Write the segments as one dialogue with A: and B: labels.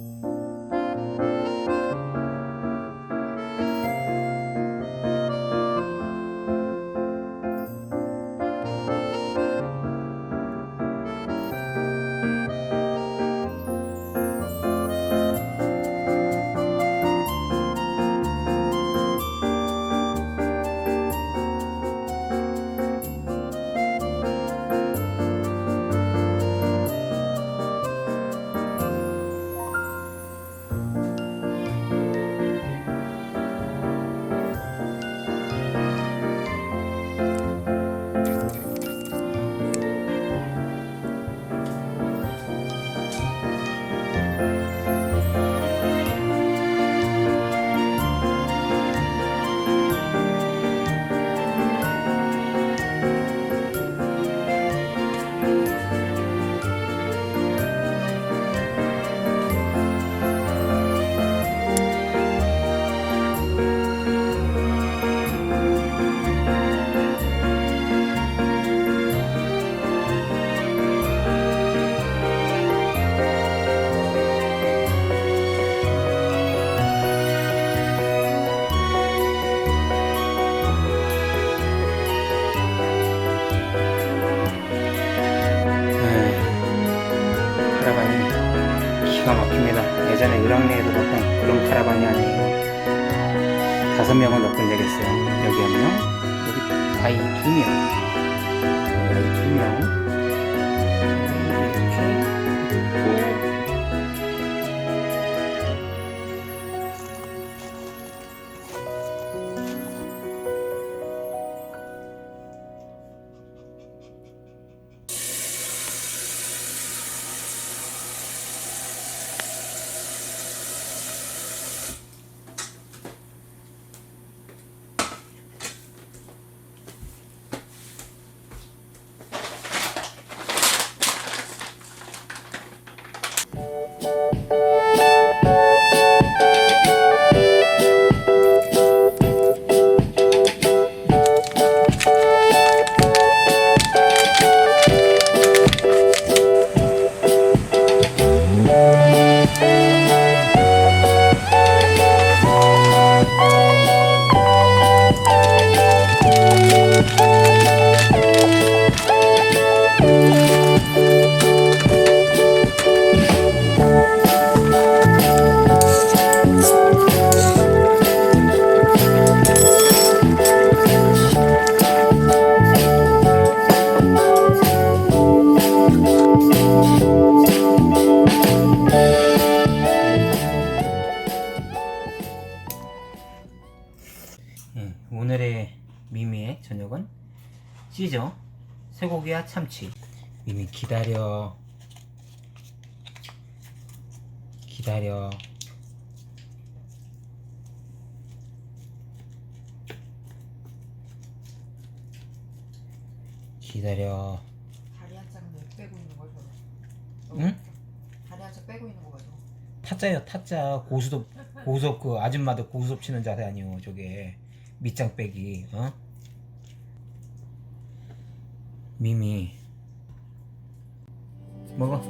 A: 네. 기가 막힙니다. 예전에 을왕리에도 봤던 그런 카라반이 아니에요. 다섯 명은 넣고 되겠어요. 여기 한 명, 여기 아이 두 명, 아이 두 명. 오늘의 미미의 저녁은 시저 쇠고기와 참치. 미미 기다려. 기다려. 기다려.
B: 다리 한 짝은 왜 빼고 있는 거야 저거?
A: 응?
B: 다리 한짝 빼고 있는 거가 저거?
A: 타짜요 타짜 고수톱 고수톱 그 아줌마들 고수톱 치는 자세 아니오 저게 밑장 빼기 어? 미미 먹어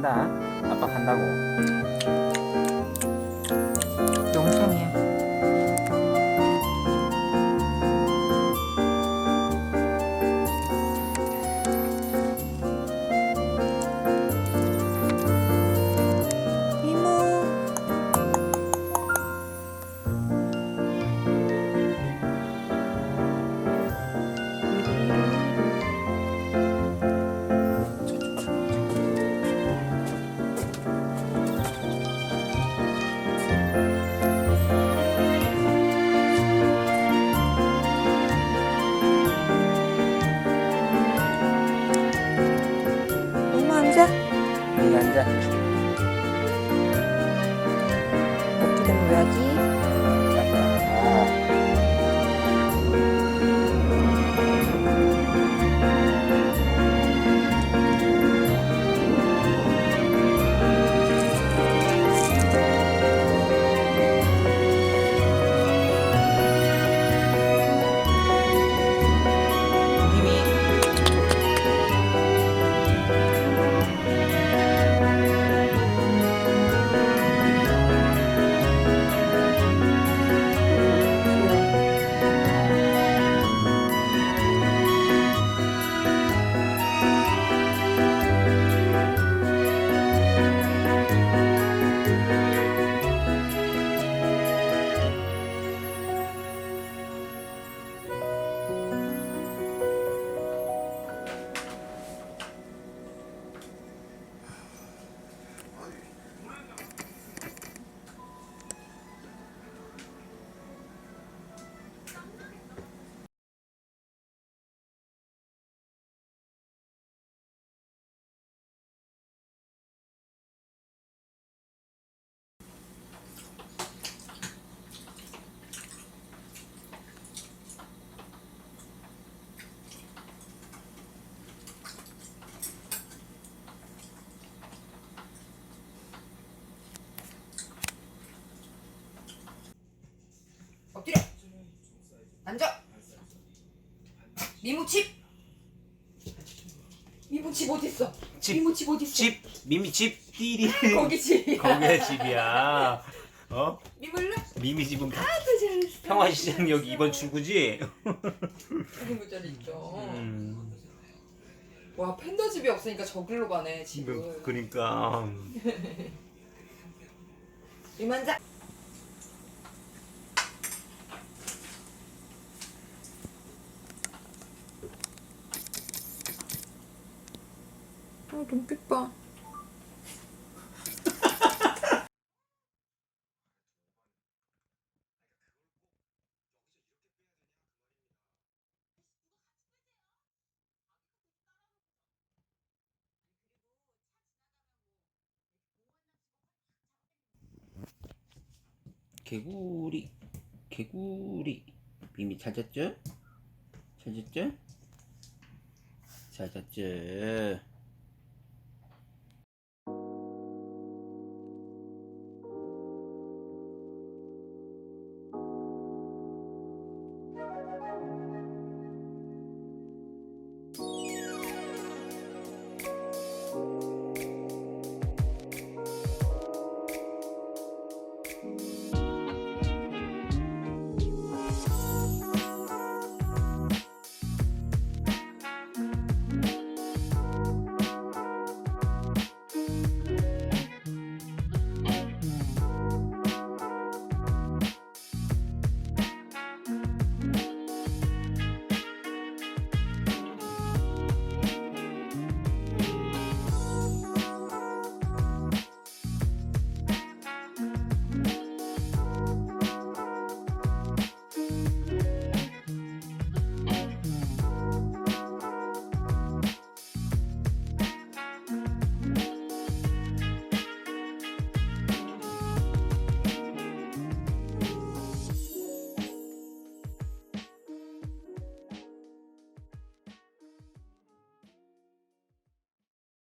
A: 간다. 아빠 간다고 여 앉아. 미무 집. 미무 집 어디 있어? 집.
B: 미무 집 어디 있어?
A: 집 미미 집 띠리
B: 거기 집이야.
A: 거기가 집이야 어?
B: 미물로?
A: 미미 집은 평-
B: 아또 잘했어.
A: 평화시장 여기 이번 출구지?
B: 여기 모자리 있죠.
A: 음,
B: 와 팬더 집이 없으니까 저길로 가네 집을.
A: 그러니까
B: 이만자.
A: 개구리 개구리 미미 찾았죠? 찾았죠? 찾았죠?